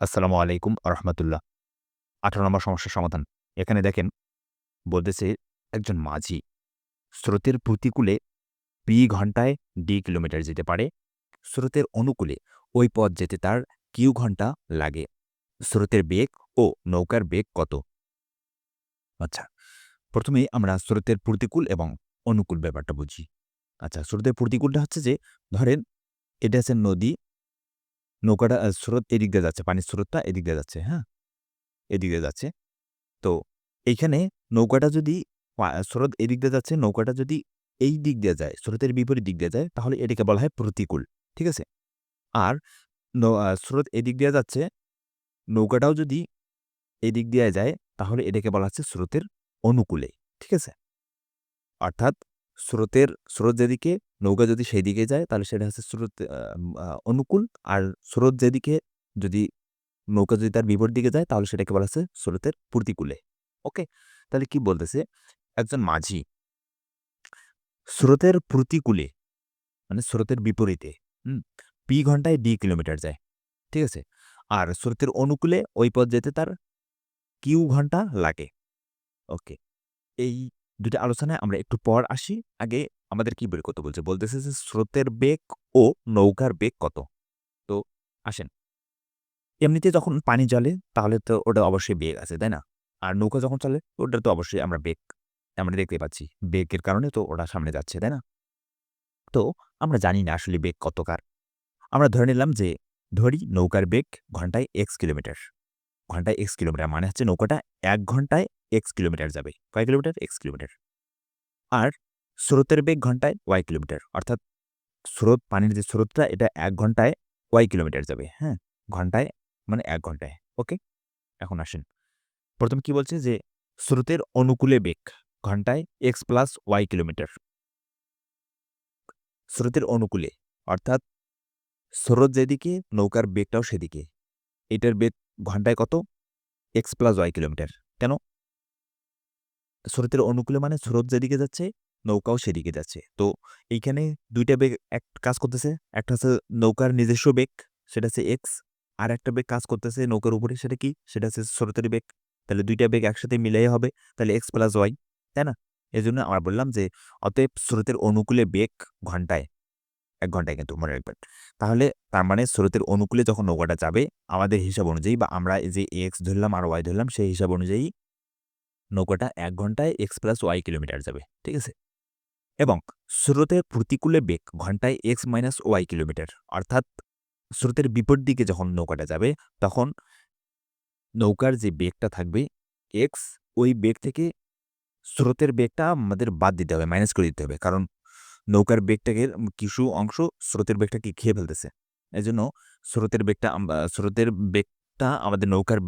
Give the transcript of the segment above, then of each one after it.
আসসালামু আলাইকুম রহমতুল্লাহ আঠারো নম্বর সমস্যার সমাধান। এখানে দেখেন, বলতেছে একজন মাঝি স্রোতের প্রতিকূলে পি ঘন্টায় ডি কিলোমিটার যেতে পারে, স্রোতের অনুকূলে ওই পথ যেতে তার কিউ ঘণ্টা লাগে। স্রোতের বেগ ও নৌকার বেগ কত? আচ্ছা প্রথমেই আমরা স্রোতের প্রতিকূল এবং অনুকূল ব্যাপারটা বুঝি। আচ্ছা স্রোতের প্রতিকূলটা হচ্ছে যে, ধরেন এটা আছে নদী নৌকাটা স্রোত এদিক দিয়ে যাচ্ছে, পানির স্রোতটা এদিক দিয়ে যাচ্ছে, হ্যাঁ? এদিক দিয়ে যাচ্ছে। তো এইখানে নৌকাটা যদি স্রোত এদিক দিয়ে যাচ্ছে, নৌকাটা যদি এই দিক দিয়ে যায়, স্রোতের বিপরীত দিক দিয়ে যায়, তাহলে এটাকে বলা হয় প্রতিকূল। ঠিক আছে? আর স্রোত এদিক দিয়ে যাচ্ছে, নৌকাটাও যদি এদিক দিয়ে যায়, তাহলে এটাকে বলা হচ্ছে স্রোতের অনুকূলে। ঠিক আছে? অর্থাৎ স্রোতের স্রোত যেদিকে নৌকা যদি সেই দিকে যায়, তাহলে সেটা হচ্ছে স্রোত অনুকূল। আর স্রোত যেদিকে যদি নৌকা যদি তার বিপরীত দিকে যায়, তাহলে সেটাকে বলা হচ্ছে স্রোতের প্রতিকূলে। ওকে? তাহলে কি বলতেছে? একজন মাঝি স্রোতের প্রতিকূলে মানে স্রোতের বিপরীতে পি ঘন্টায় ডি কিলোমিটার যায়, ঠিক আছে? আর স্রোতের অনুকূলে ওই পথ যেতে তার কিউ ঘণ্টা লাগে, ওকে? এই দুটা আলোচনায় আমরা একটু পর আসি। আগে আমাদের কি বের করতে বলছে? বলতেছে যে স্রোতের বেগ ও নৌকার বেগ কত? তো আসেন। এমনিতে যখন পানি চলে তাহলে তো ওটা অবশ্যই বেগ আছে, তাই না? আর নৌকা যখন চলে, ওটা তো অবশ্যই আমরা বেগ, আমরা দেখতে পাচ্ছি। বেগের কারণে তো ওটা সামনে যাচ্ছে, তাই না? তো আমরা জানি না আসলে বেগ কতকার আমরা ধরে নিলাম যে, ধরি নৌকার বেগ ঘন্টায় এক্স কিলোমিটার। ঘন্টায় এক্স কিলোমিটার মানে হচ্ছে নৌকাটা এক ঘন্টায় এক্স কিলোমিটার যাবে। কয় কিলোমিটার এক্স কিলোমিটার আর স্রোতের বেগ ঘন্টায় ওয়াই কিলোমিটার অর্থাৎ স্রোত, পানির যে স্রোতটা, এটা এক ঘন্টায় ওয়াই কিলোমিটার যাবে হ্যাঁ? ঘন্টায় মানে এক ঘন্টায় ওকে এখন আসেন। প্রথম কি বলছে যে, স্রোতের অনুকূলে বেগ ঘন্টায় এক্স প্লাস ওয়াই কিলোমিটার স্রোতের অনুকূলে, অর্থাৎ স্রোত যেদিকে, নৌকার বেগটাও সেদিকে। এটার বেগ ঘন্টায় কত? এক্স প্লাস ওয়াই কিলোমিটার কেন? স্রোতের অনুকূলে মানে স্রোত যেদিকে যাচ্ছে, নৌকাও সেদিকে যাচ্ছে। তো এইখানে দুইটা বেগ এক কাজ করতেছে, একটা হচ্ছে নৌকার নিজস্ব বেগ, সেটা হচ্ছে এক্স আর একটা বেগ কাজ করতেছে নৌকার উপরে, সেটা কি? সেটা হচ্ছে স্রোতের বেগ। তাহলে দুইটা বেগ একসাথে মিলাই হবে, তাহলে এক্স প্লাস ওয়াই তাই না? এই জন্য আমরা বললাম যে অতএব স্রোতের অনুকূলে বেগ ঘন্টায়। এক ঘন্টায় কিন্তু মনে রাখবেন। তাহলে তার মানে স্রোতের অনুকূলে যখন নৌকাটা যাবে, আমাদের হিসাব অনুযায়ী বা আমরা যে এক্স ধরলাম, আর ওয়াই ধরলাম, সেই হিসাব অনুযায়ী নৌকাটা এক ঘন্টায় এক্স প্লাস ওয়াই কিলোমিটার যাবে, ঠিক আছে? এবং স্রোতের প্রতিকূলে বেগ ঘন্টায় এক্স মাইনাস ওয়াই কিলোমিটার অর্থাৎ স্রোতের বিপরীত দিকে যখন নৌকাটা যাবে, তখন নৌকার যে বেগটা থাকবে এক্স ওই বেগ থেকে স্রোতের বেগটা আমাদের বাদ দিতে হবে মাইনাস করে দিতে হবে। কারণ নৌকার বেগটাকে কিছু অংশ স্রোতের বেগটাকে খেয়ে ফেলতেছে। এই জন্য স্রোতের বেগটা স্রোতের বেগটা আমাদের নৌকার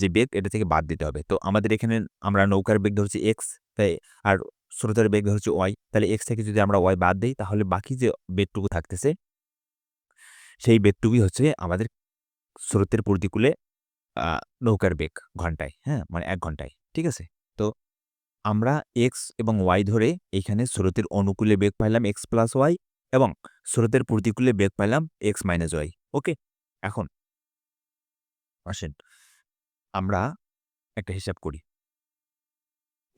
যে বেগ, এটা থেকে বাদ দিতে হবে। তো আমাদের এখানে আমরা নৌকার বেগ ধরছি এক্স, তাই আর স্রোতের বেগ ধরছি ওয়াই। তাহলে এক্স থেকে যদি আমরা ওয়াই বাদ দিই, তাহলে বাকি যে বেগটুকু থাকতেছে, সেই বেগটুকুই হচ্ছে আমাদের স্রোতের প্রতিকূলে নৌকার বেগ ঘন্টায় হ্যাঁ? মানে এক ঘন্টায়, ঠিক আছে? তো আমরা এক্স এবং ওয়াই ধরে এইখানে স্রোতের অনুকূলে বেগ পাইলাম এক্স প্লাস ওয়াই এবং স্রোতের প্রতিকূলে বেগ পাইলাম এক্স মাইনাস ওয়াই ওকে এখন আসেন, আমরা একটা হিসাব করি।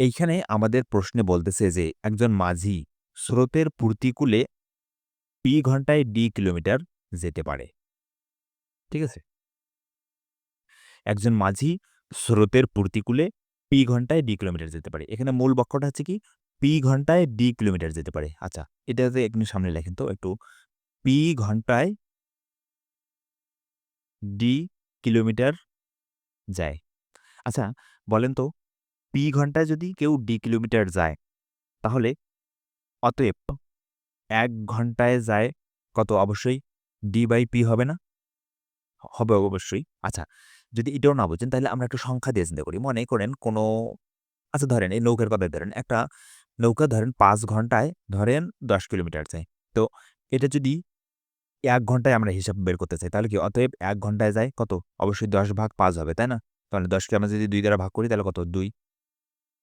এইখানে আমাদের প্রশ্নে বলতেছে যে একজন মাঝি স্রোতের প্রতিকূলে পি ঘন্টায় ডি কিলোমিটার যেতে পারে, ঠিক আছে? একজন মাঝি স্রোতের প্রতিকূলে পি ঘন্টায় ডি কিলোমিটার যেতে পারে। এখানে মূল বক্ষটা হচ্ছে কি? পি ঘন্টায় ডি কিলোমিটার যেতে পারে। আচ্ছা এটাতে একটু সামনে লেখেন তো একটু। পি ঘন্টায় ডি কিলোমিটার যায়। আচ্ছা বলেন তো, পি ঘন্টায় যদি কেউ ডি কিলোমিটার যায়, তাহলে অতএব এক ঘন্টায় যায় কত? অবশ্যই ডি বাই পি হবে না? হবে অবশ্যই। আচ্ছা যদি এটাও না বুঝেন, তাহলে আমরা একটু সংখ্যা দিয়ে চিন্তা করি। মনে করেন কোনো আচ্ছা ধরেন এই নৌকার কথা ধরেন, একটা নৌকা ধরেন পাঁচ ঘন্টায় ধরেন দশ কিলোমিটার যায়। তো এটা যদি এক ঘন্টায় আমরা হিসাব বের করতে চাই, তাহলে কি অতএব এক ঘন্টায় যায় কত? অবশ্যই দশ ভাগ পাঁচ হবে, তাই না? তাহলে দশকে আমরা যদি দুই দ্বারা ভাগ করি, তাহলে কত? দুই।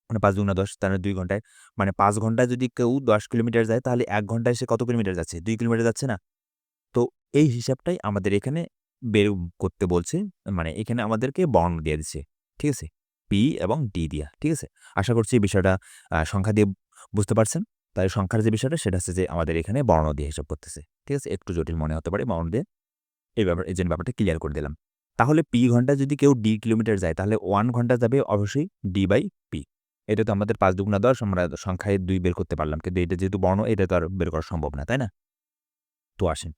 মানে পাঁচ দুগুণা দশ, তাহলে দুই ঘন্টায়। মানে পাঁচ ঘন্টায় যদি কেউ দশ কিলোমিটার যায়, তাহলে এক ঘন্টায় সে কত কিলোমিটার যাচ্ছে? দুই কিলোমিটার যাচ্ছে না। তো এই হিসাবটাই আমাদের এখানে বের করতে বলছে। মানে এখানে আমাদেরকে বর্ণ দিয়ে দিচ্ছে। ঠিক আছে? পি এবং ডি দিয়া। ঠিক আছে? আশা করছি বিষয়টা সংখ্যা দিয়ে বুঝতে পারছেন। তাই সংখ্যার যে বিষয়টা, সেটা হচ্ছে যে আমাদের এখানে বর্ণ দিয়ে হিসাব করতেছে। ঠিক আছে? একটু জটিল মনে হতে পারে বর্ণ দিয়ে। এই ব্যাপার, এই জন্য ব্যাপারটা ক্লিয়ার করে দিলাম। তাহলে পি ঘণ্টা যদি কেউ ডি কিলোমিটার যায়, তাহলে ওয়ান ঘণ্টা যাবে অবশ্যই ডি বাই পি। এটা তো আমাদের পাঁচ দুগুণা দশ, আমরা সংখ্যায় দুই বের করতে পারলাম। কিন্তু এটা যেহেতু বর্ণ, এটা তো আর বের করা সম্ভব না, তাই না? তো আসেন।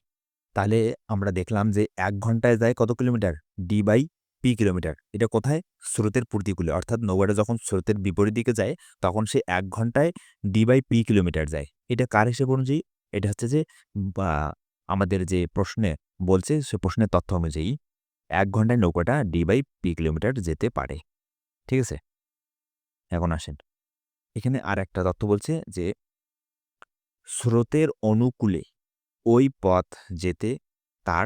তাহলে আমরা দেখলাম যে এক ঘন্টায় যায় কত kilometre? D by P kilometre. এটা কোথায়? স্রোতের প্রতিকূলে। অর্থাৎ নৌকাটা যখন স্রোতের বিপরীত দিকে যায়, তখন সে এক ঘন্টায় ডি বাই পি কিলোমিটার যায়। এটা কার হিসেব অনুযায়ী? এটা হচ্ছে যে আমাদের যে প্রশ্নে বলছে, সে প্রশ্নের তথ্য অনুযায়ী এক ঘন্টায় নৌকাটা ডি বাই পি কিলোমিটার যেতে পারে। ঠিক আছে? এখন আসেন। এখানে আর একটা তথ্য বলছে যে, স্রোতের অনুকূলে ওই পথ যেতে তার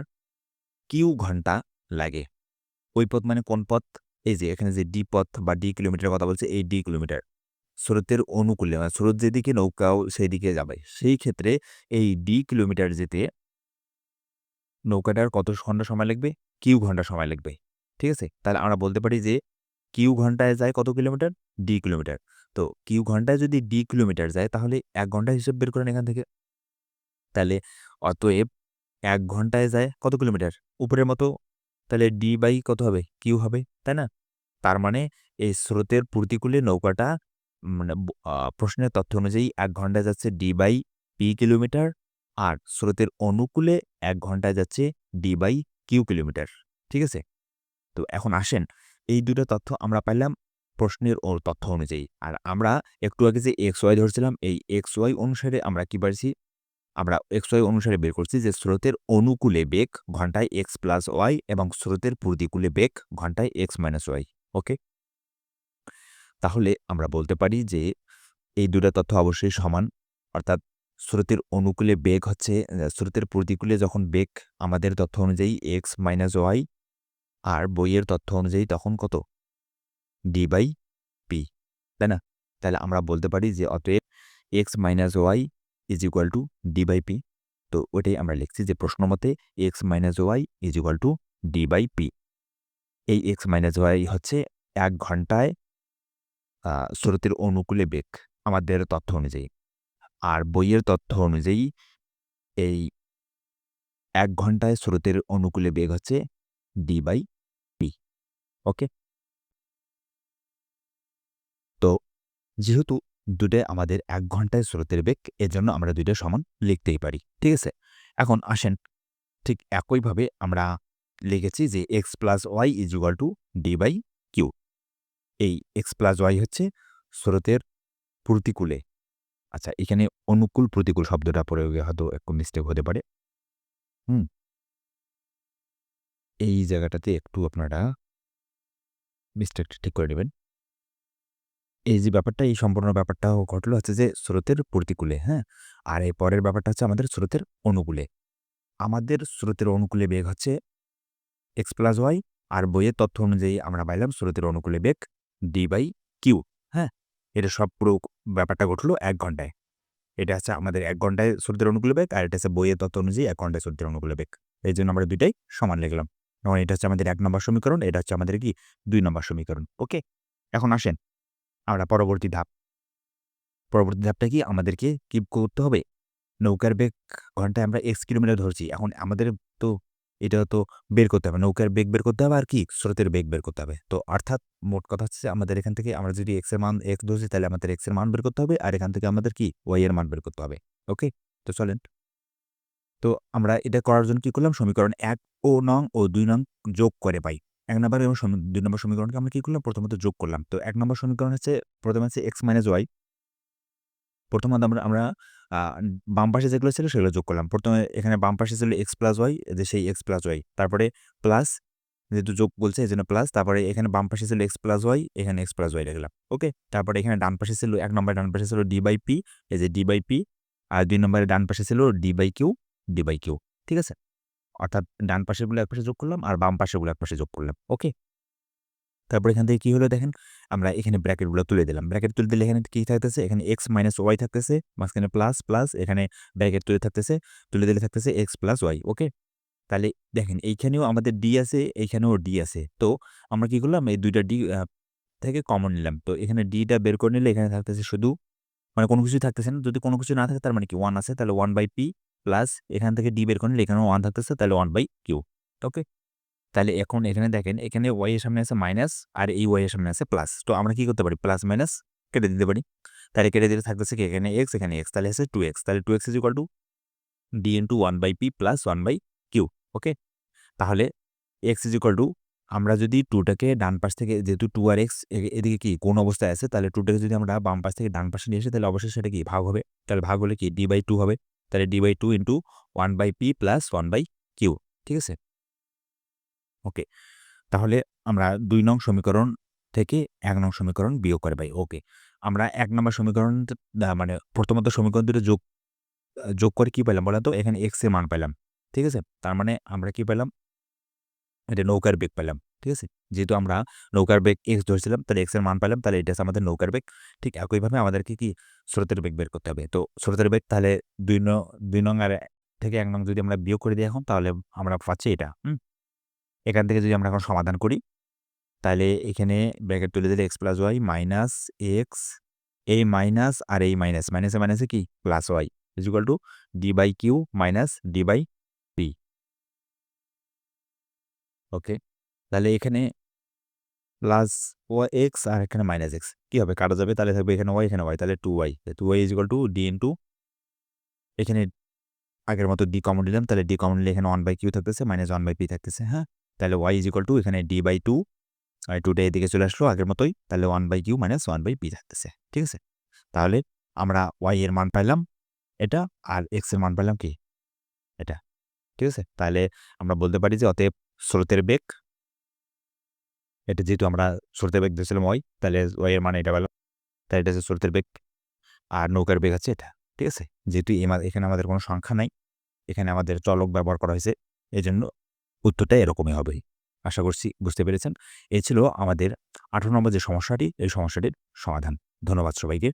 কিউ ঘণ্টা লাগে। ওই পথ মানে কোন পথ? এই যে এখানে যে ডি পথ বা ডি কিলোমিটার কথা বলছে, এই ডি কিলোমিটার। স্রোতের অনুকূলে মানে স্রোত যেদিকে নৌকাও সেই দিকে যাবে। সেই ক্ষেত্রে এই ডি কিলোমিটার যেতে নৌকাটার কত ঘণ্টা সময় লাগবে? কিউ ঘণ্টা সময় লাগবে। ঠিক আছে? তাহলে আমরা বলতে পারি যে কিউ ঘন্টায় যায় কত কিলোমিটার? D kilometre. তো কিউ ঘন্টায় যদি ডি কিলোমিটার যায়, তাহলে এক ঘণ্টা হিসেব বের করেন এখান থেকে। তাহলে অতএব এক ঘন্টায় যায় কত কিলোমিটার? উপরের মতো তাহলে ডি বাই কত হবে? কিউ হবে, তাই না? তার মানে এই স্রোতের প্রতিকূলে নৌকাটা মানে প্রশ্নের তথ্য অনুযায়ী এক ঘন্টায় যাচ্ছে ডি বাই পি কিলোমিটার আর স্রোতের অনুকূলে এক ঘন্টায় যাচ্ছে ডি বাই কিউ কিলোমিটার, ঠিক আছে? তো এখন আসেন, এই দুটো তথ্য আমরা পাইলাম প্রশ্নের তথ্য অনুযায়ী। আর আমরা একটু আগে যে এক্স ওয়াই ধরছিলাম, এই এক্স ওয়াই অনুসারে আমরা কি পারছি? আমরা এক্স ওয়াই অনুসারে বের করছি যে স্রোতের অনুকূলে বেগ ঘন্টায় এক্স প্লাস ওয়াই এবং স্রোতের প্রতিকূলে বেগ ঘন্টায় এক্স মাইনাস ওয়াই ওকে তাহলে আমরা বলতে পারি যে এই দুটো তথ্য অবশ্যই সমান, অর্থাৎ স্রোতের অনুকূলে বেগ হচ্ছে স্রোতের প্রতিকূলে যখন বেগ আমাদের তথ্য অনুযায়ী এক্স মাইনাস ওয়াই আর বইয়ের তথ্য অনুযায়ী তখন কত? ডি বাই পি তাই না? তাহলে আমরা বলতে পারি যে অতএব X minus Y is equal to D by P তো ওইটাই আমরা লিখছি যে প্রশ্ন মতে X minus Y is equal to D by P এই এক্স মাইনাস ওয়াই হচ্ছে এক ঘন্টায় স্রোতের অনুকূলে বেগ আমাদের তথ্য অনুযায়ী। আর বইয়ের তথ্য অনুযায়ী এই এক ঘন্টায় স্রোতের অনুকূলে বেগ হচ্ছে ডি বাই পি ওকে তো যেহেতু দুটোই আমাদের এক ঘন্টায় স্রোতের বেগ, এজন্য আমরা দুইটা সমান লিখতেই পারি, ঠিক আছে? এখন আসেন, ঠিক একইভাবে আমরা লিখেছি যে X plus Y is equal to D by Q এই এক্স প্লাস ওয়াই হচ্ছে স্রোতের প্রতিকূলে। আচ্ছা এখানে অনুকূল প্রতিকূল শব্দটা প্রয়োগে হয়তো একটু মিস্টেক হতে পারে। হুম। এই জায়গাটাতে একটু আপনারা মিস্টেকটা ঠিক করে নেবেন। এই যে ব্যাপারটা, এই সম্পূর্ণ ব্যাপারটা ঘটলো হচ্ছে যে স্রোতের প্রতিকূলে হ্যাঁ? আর এই পরের ব্যাপারটা হচ্ছে আমাদের স্রোতের অনুকূলে। আমাদের স্রোতের অনুকূলে বেগ হচ্ছে এক্স প্লাস ওয়াই আর বইয়ের তথ্য অনুযায়ী আমরা পাইলাম স্রোতের অনুকূলে বেগ ডি বাই কিউ হ্যাঁ? এটা সব পুরো ব্যাপারটা ঘটলো এক ঘন্টায়। এটা হচ্ছে আমাদের এক ঘন্টায় স্রোতের অনুকূলে বেগ আর এটা হচ্ছে বইয়ের তথ্য অনুযায়ী এক ঘন্টায় স্রোতের অনুকূলে বেগ। এই জন্য আমরা দুইটাই সমান লিখলাম। এবং এটা হচ্ছে আমাদের এক নম্বর সমীকরণ, এটা হচ্ছে আমাদের কি? দুই নম্বর সমীকরণ ওকে এখন আসেন। আমরা পরবর্তী ধাপ, পরবর্তী ধাপটা কি? আমাদেরকে কি করতে হবে। নৌকার বেগ ঘন্টায় আমরা এক্স কিলোমিটার ধরছি। এখন আমাদের তো এটা তো বের করতে হবে। নৌকার বেগ বের করতে হবে আর কি? স্রোতের বেগ বের করতে হবে। তো অর্থাৎ মোট কথা হচ্ছে আমাদের এখান থেকে আমরা যদি এক্সের মান এক্স ধরছি, তাহলে আমাদের এক্সের মান বের করতে হবে। আর এখান থেকে আমাদের কি? ওয়াই এর মান বের করতে হবে। ওকে তো চলেন। তো আমরা এটা করার জন্য কি করলাম? সমীকরণ এক ও নং ও দুই নং যোগ করে পাই। এক নম্বর এবং দুই নম্বর সমীকরণকে আমরা কি করলাম? প্রথমত যোগ করলাম। তো এক নম্বর সমীকরণ হচ্ছে, প্রথমে হচ্ছে এক্স মাইনাস ওয়াই প্রথমত আমরা আমরা বাম পাশে যেগুলো ছিল সেগুলো যোগ করলাম। প্রথমে এখানে বাম পাশে ছিল এক্স প্লাস ওয়াই যে সেই এক্স প্লাস ওয়াই তারপরে প্লাস যেহেতু যোগ বলছে, এই জন্য প্লাস তারপরে এখানে বাম পাশে ছিল এক্স প্লাস ওয়াই এখানে এক্স প্লাস ওয়াই লিখলাম ওকে? তারপরে এখানে ডান পাশে ছিল, এক নম্বরে ডান পাশে ছিল ডি বাই পি এই যে ডি বাই পি আর দুই নম্বরে ডান পাশে ছিল d by q d by q ঠিক আছে? অর্থাৎ ডান পাশেগুলো এক পাশে যোগ করলাম আর বাম পাশেগুলো এক পাশে যোগ করলাম ওকে? তারপর এখান থেকে কি হলো দেখেন? আমরা এখানে ব্র্যাকেটগুলো তুলে দিলাম। ব্র্যাকেট তুলে দিলে এখানে কি থাকতেছে? এখানে এক্স মাইনাস ওয়াই থাকতেছে মাঝখানে প্লাস প্লাস এখানে ব্র্যাকেট তুলে থাকতেছে তুলে দিলে থাকতেছে এক্স প্লাস ওয়াই ওকে? তাহলে দেখেন এইখানেও আমাদের ডি আছে, এইখানেও ডি আছে। তো আমরা কি করলাম? এই দুইটা ডি থেকে কমন নিলাম। তো এখানে ডিটা বের করে নিলে এখানে থাকতেছে শুধু মানে কোনো কিছুই থাকতেছে না। যদি কোনো কিছু না থাকে তার মানে কি? ওয়ান আছে তাহলে 1/p প্লাস এখান থেকে ডি বের করে নিলে এখানেও 1 থাকতেছে, তাহলে ওয়ান বাই কিউ ওকে? তাহলে এখন এখানে দেখেন, এখানে এর সামনে আছে মাইনাস আর এই এর সামনে আছে প্লাস। তো আমরা কি করতে পারি প্লাস মাইনাস কেটে দিতে পারি। তাহলে কেটে দিলে থাকতেছে কি এখানে এক্স এখানে এক্স তাহলে আছে টু এক্স তাহলে 2x is equal to d into 1/p plus one by q okay? তাহলে x ইজ ইকুয়াল টু আমরা যদি টুটাকে ডান পাশ থেকে, যেহেতু টু আর এক্স এদিকে কি, কোন অবস্থায় আছে, তাহলে টুটাকে যদি আমরা বাম পাশ থেকে ডান পাশে নিয়ে আসি, তাহলে অবশ্যই সেটা কি, ভাগ হবে। তাহলে ভাগ হলে কি ডি বাই টু হবে। তাহলে d by two into one by p plus one by q ঠিক আছে? ওকে। তাহলে আমরা দুই নং সমীকরণ থেকে এক নং সমীকরণ বিয়োগ করে পাই। ওকে। আমরা এক নম্বর সমীকরণ মানে প্রথমত সমীকরণ দুটো যোগ যোগ করে কি পেলাম বলেন তো? এখানে এর মান পেলাম। ঠিক আছে? তার মানে আমরা কি পেলাম? এটা নৌকার বেগ পেলাম। ঠিক আছে? যেহেতু আমরা নৌকার বেগ এক্স ধরছিলাম তাহলে এক্সের মান পেলাম তাহলে এটা আমাদের নৌকার বেগ। ঠিক একইভাবে আমাদেরকে কি স্রোতের বেগ বের করতে হবে। তো স্রোতের বেগ তাহলে দুই ন দুই নং আর থেকে এক নং যদি আমরা বিয়োগ করে দিই এখন তাহলে আমরা পাচ্ছি এটা। হুম? এখান থেকে যদি আমরা এখন সমাধান করি তাহলে এখানে ব্র্যাকেট তুলে দিলে x plus y minus x এই মাইনাস আর এই মাইনাস, মাইনাসে মাইনাসে কি plus y is equal to by q minus d by p okay. তাহলে এখানে প্লাস y এক্স আর এখানে মাইনাস এক্স কি হবে? কাটা যাবে তাহলে থাকবে এখানে ওয়াই এখানে y তাহলে 2y 2y is equal to d into এখানে আগের মতো d কমন নিলাম তাহলে d কমন নিলে এখানে ওয়ান বাই কিউ থাকতেছে মাইনাস ওয়ান বাই পি থাকতেছে হ্যাঁ? তাহলে ওয়াই ইজ টু এখানে d/2 আর 2 টা এদিকে চলে আসলো আগের মতোই তাহলে 1/q minus one by P থাকতেছে। ঠিক আছে? তাহলে আমরা ওয়াই এর মান পাইলাম এটা, আর x এর মান পাইলাম কি? এটা। ঠিক আছে? তাহলে আমরা বলতে পারি যে অতএব স্রোতের বেগ এটা যেহেতু আমরা স্রোতের বেগ দিয়েছিলাম ওই, তাহলে ওয়াইয়ের মানে এটা পেলাম। তাহলে এটা হচ্ছে স্রোতের বেগ। আর নৌকার বেগ আছে এটা। ঠিক আছে? যেহেতু এখানে আমাদের কোনো সংখ্যা নাই। এখানে আমাদের চলক ব্যবহার করা হয়েছে। এই জন্য উত্তরটা এরকমই হবে। আশা করছি বুঝতে পেরেছেন। এ ছিল আমাদের ১৮ নম্বর যে সমস্যাটি, এই সমস্যাটির সমাধান। ধন্যবাদ সবাইকে।